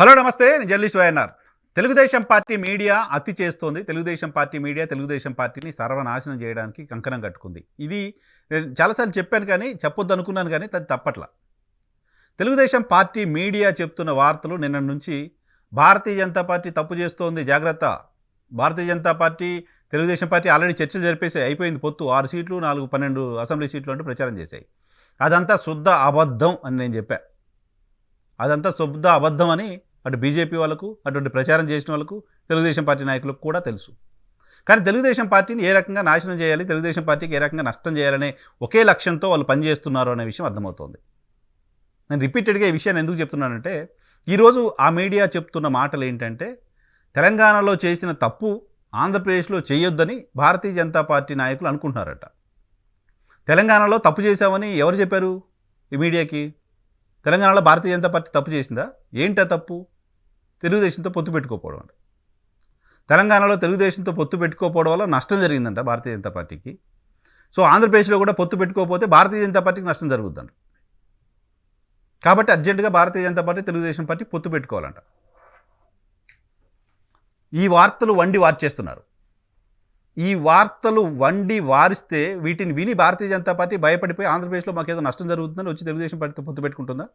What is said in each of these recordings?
Hello నమస్తే. నేను journalist YNR. Telugu Desam party media అతి చేస్తోంది. తెలుగుదేశం పార్టీ మీడియా తెలుగుదేశం పార్టీని సర్వనాశనం చేయడానికి కంకణం కట్టుకుంది. ఇది నేను చాలాసార్లు చెప్పాను కానీ చెప్పొద్దు అనుకున్నాను కానీ అది తప్పట్ల. తెలుగుదేశం పార్టీ మీడియా చెప్తున్న వార్తలు నిన్న నుంచి భారతీయ జనతా పార్టీ తప్పు చేస్తోంది. జాగ్రత్త. Bharatiya Janata party Telugu Desam party already చర్చలు జరిపేసి అయిపోయింది పొత్తు. ఆరు సీట్లు నాలుగు పన్నెండు అసెంబ్లీ సీట్లు అంటూ ప్రచారం చేశాయి. అదంతా శుద్ధ అబద్ధం అని నేను చెప్పా. అదంతా శుద్ధ అబద్ధం అని అటు బీజేపీ వాళ్ళకు అటువంటి ప్రచారం చేసిన వాళ్ళకు తెలుగుదేశం పార్టీ నాయకులకు కూడా తెలుసు. కానీ తెలుగుదేశం పార్టీని ఏ రకంగా నాశనం చేయాలి తెలుగుదేశం పార్టీకి ఏ రకంగా నష్టం చేయాలనే ఒకే లక్ష్యంతో వాళ్ళు పనిచేస్తున్నారు అనే విషయం అర్థమవుతోంది. నేను రిపీటెడ్గా ఈ విషయాన్ని ఎందుకు చెప్తున్నానంటే ఈరోజు ఆ మీడియా చెప్తున్న మాటలు ఏంటంటే తెలంగాణలో చేసిన తప్పు ఆంధ్రప్రదేశ్లో చేయొద్దని భారతీయ జనతా పార్టీ నాయకులు అనుకుంటున్నారట. తెలంగాణలో తప్పు చేశామని ఎవరు చెప్పారు ఈ మీడియాకి? తెలంగాణలో భారతీయ జనతా పార్టీ తప్పు చేసిందా? ఏంటా తప్పు? తెలుగుదేశంతో పొత్తు పెట్టుకోకపోవడం అంట తెలంగాణలో తెలుగుదేశంతో పొత్తు పెట్టుకోకపోవడం వల్ల నష్టం జరిగిందంట భారతీయ జనతా పార్టీకి. సో ఆంధ్రప్రదేశ్లో కూడా పొత్తు పెట్టుకోకపోతే భారతీయ జనతా పార్టీకి నష్టం జరుగుతుందంట కాబట్టి అర్జెంటుగా భారతీయ జనతా పార్టీ తెలుగుదేశం పార్టీ పొత్తు పెట్టుకోవాలంట. ఈ వార్తలు వండి వార్చేస్తున్నారు. ఈ వార్తలు వండి వారిస్తే వీటిని విని భారతీయ జనతా పార్టీ భయపడిపోయి ఆంధ్రప్రదేశ్లో మాకేదో నష్టం జరుగుతుందని వచ్చి తెలుగుదేశం పార్టీతో పొత్తు పెట్టుకుంటుందా?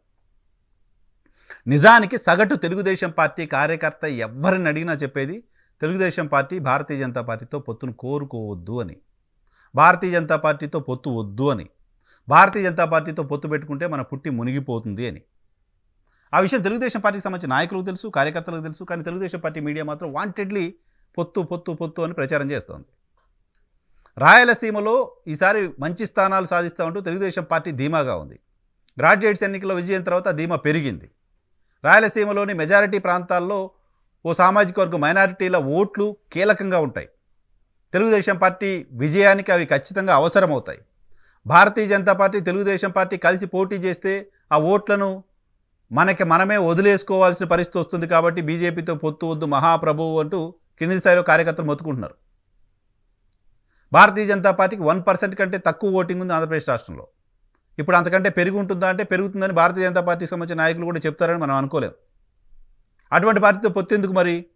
నిజానికి సగటు తెలుగుదేశం పార్టీ కార్యకర్త ఎవరిని అడిగినా చెప్పేది తెలుగుదేశం పార్టీ భారతీయ జనతా పార్టీతో పొత్తును కోరుకోవద్దు అని. భారతీయ జనతా పార్టీతో పొత్తు వద్దు అని. భారతీయ జనతా పార్టీతో పొత్తు పెట్టుకుంటే మన పుట్టి మునిగిపోతుంది అని. ఆ విషయం తెలుగుదేశం పార్టీకి సంబంధించిన నాయకులకు తెలుసు కార్యకర్తలకు తెలుసు కానీ తెలుగుదేశం పార్టీ మీడియా మాత్రం వాంటెడ్లీ పొత్తు పొత్తు పొత్తు అని ప్రచారం చేస్తోంది. రాయలసీమలో ఈసారి మంచి స్థానాలు సాధిస్తామంటూ తెలుగుదేశం పార్టీ ధీమాగా ఉంది. గ్రాడ్యుయేట్స్ ఎన్నికల విజయం తర్వాత ధీమా పెరిగింది. రాయలసీమలోని మెజారిటీ ప్రాంతాల్లో ఓ సామాజిక వర్గం మైనారిటీల ఓట్లు కీలకంగా ఉంటాయి. తెలుగుదేశం పార్టీ విజయానికి అవి ఖచ్చితంగా అవసరమవుతాయి. భారతీయ జనతా పార్టీ తెలుగుదేశం పార్టీ కలిసి పోటీ చేస్తే ఆ ఓట్లను మనకి మనమే వదిలేసుకోవాల్సిన పరిస్థితి వస్తుంది కాబట్టి బీజేపీతో పొత్తు వద్దు మహాప్రభువు అంటూ కింది స్థాయిలో కార్యకర్తలు మొత్తుకుంటున్నారు. భారతీయ జనతా పార్టీకి వన్ పర్సెంట్ కంటే తక్కువ ఓటింగ్ ఉంది ఆంధ్రప్రదేశ్ రాష్ట్రంలో. ఇప్పుడు అంతకంటే పెరిగి ఉంటుందా అంటే పెరుగుతుందని భారతీయ జనతా పార్టీకి సంబంధించిన నాయకులు కూడా చెప్తారని మనం అనుకోలేం. అటువంటి పార్టీతో పొత్తెందుకు మరి?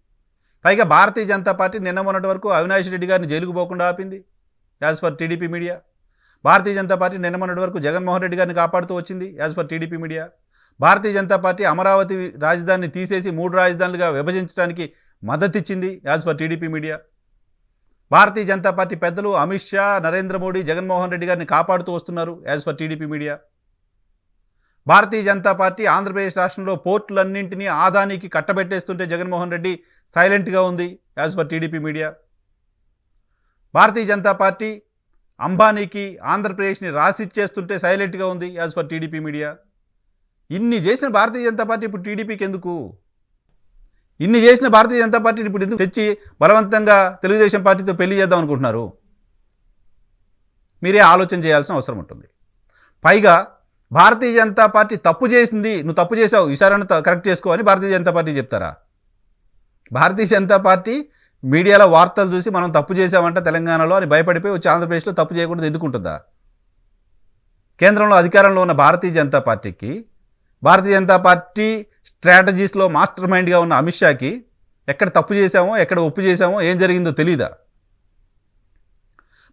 పైగా భారతీయ జనతా పార్టీ నిన్న మొన్నటి వరకు అవినాష్ రెడ్డి గారిని జైలుకు పోకుండా ఆపింది. As far TDP media. Bharatiya Janata party నిన్న మొన్నటి వరకు జగన్మోహన్ రెడ్డి గారిని కాపాడుతూ వచ్చింది. As far TDP media. Bharatiya Janata party Amaravati రాజధానిని తీసేసి మూడు రాజధానులుగా విభజించడానికి మద్దతిచ్చింది as far TDP media. Bharatiya Janata party పెద్దలు అమిత్ షా నరేంద్ర మోడీ జగన్మోహన్ రెడ్డి గారిని కాపాడుతూ వస్తున్నారు as far TDP media. Bharatiya Janata party Andhra Pradesh రాష్ట్రంలో పోర్టులన్నింటినీ ఆదానికి కట్టబెట్టేస్తుంటే జగన్మోహన్ రెడ్డి సైలెంట్గా ఉంది as far TDP media. Bharatiya Janata party అంబానీకి ఆంధ్రప్రదేశ్ని రాసిచ్చేస్తుంటే సైలెంట్గా ఉంది యాజ్ ఫర్ టీడీపీ మీడియా. ఇన్ని చేసిన భారతీయ జనతా పార్టీ ఇప్పుడు టీడీపీకి ఎందుకు? ఇన్ని చేసిన భారతీయ జనతా పార్టీని ఇప్పుడు ఎందుకు తెచ్చి బలవంతంగా తెలుగుదేశం పార్టీతో పెళ్ళి చేద్దాం అనుకుంటున్నారు? మీరే ఆలోచన చేయాల్సిన అవసరం ఉంటుంది. పైగా భారతీయ జనతా పార్టీ తప్పు చేసింది నువ్వు తప్పు చేసావు ఈసారైనా కరెక్ట్ చేసుకో అని భారతీయ జనతా పార్టీ చెప్తారా? భారతీయ జనతా పార్టీ మీడియాలో వార్తలు చూసి మనం తప్పు చేసామంటే తెలంగాణలో అని భయపడిపోయి వచ్చి ఆంధ్రప్రదేశ్లో తప్పు చేయకుండా ఎందుకుంటుందా? కేంద్రంలో అధికారంలో ఉన్న భారతీయ జనతా పార్టీకి భారతీయ జనతా పార్టీ స్ట్రాటజీస్లో మాస్టర్ మైండ్గా ఉన్న అమిత్ షాకి ఎక్కడ తప్పు చేశామో ఎక్కడ ఒప్పు చేశామో ఏం జరిగిందో తెలీదా?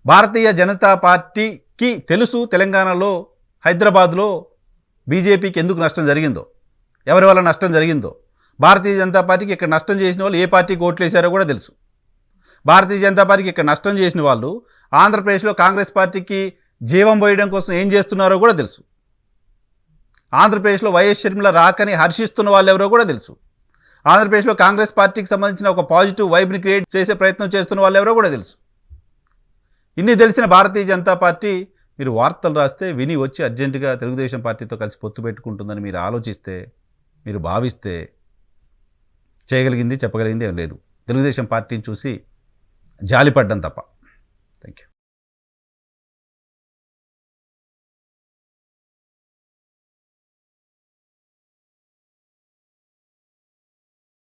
భారతీయ జనతా పార్టీకి తెలుసు తెలంగాణలో హైదరాబాద్లో బీజేపీకి ఎందుకు నష్టం జరిగిందో ఎవరి వల్ల నష్టం జరిగిందో. భారతీయ జనతా పార్టీకి ఇక్కడ నష్టం చేసిన వాళ్ళు ఏ పార్టీకి ఓట్లేశారో కూడా తెలుసు. భారతీయ జనతా పార్టీకి ఇక్కడ నష్టం చేసిన వాళ్ళు ఆంధ్రప్రదేశ్లో కాంగ్రెస్ పార్టీకి జీవం పోయడం కోసం ఏం చేస్తున్నారో కూడా తెలుసు. ఆంధ్రప్రదేశ్లో వైఎస్ షర్మిల రాకని హర్షిస్తున్న వాళ్ళు ఎవరో కూడా తెలుసు. ఆంధ్రప్రదేశ్లో కాంగ్రెస్ పార్టీకి సంబంధించిన ఒక పాజిటివ్ వైబ్ని క్రియేట్ చేసే ప్రయత్నం చేస్తున్న వాళ్ళు ఎవరో కూడా తెలుసు. ఇన్ని తెలిసిన భారతీయ జనతా పార్టీ మీరు వార్తలు రాస్తే విని వచ్చి అర్జెంటుగా తెలుగుదేశం పార్టీతో కలిసి పొత్తు పెట్టుకుంటుందని మీరు ఆలోచిస్తే మీరు భావిస్తే చేయగలిగింది చెప్పగలిగింది ఏం లేదు. తెలుగుదేశం పార్టీని చూసి జాలిపడ్డం తప్ప. Thank you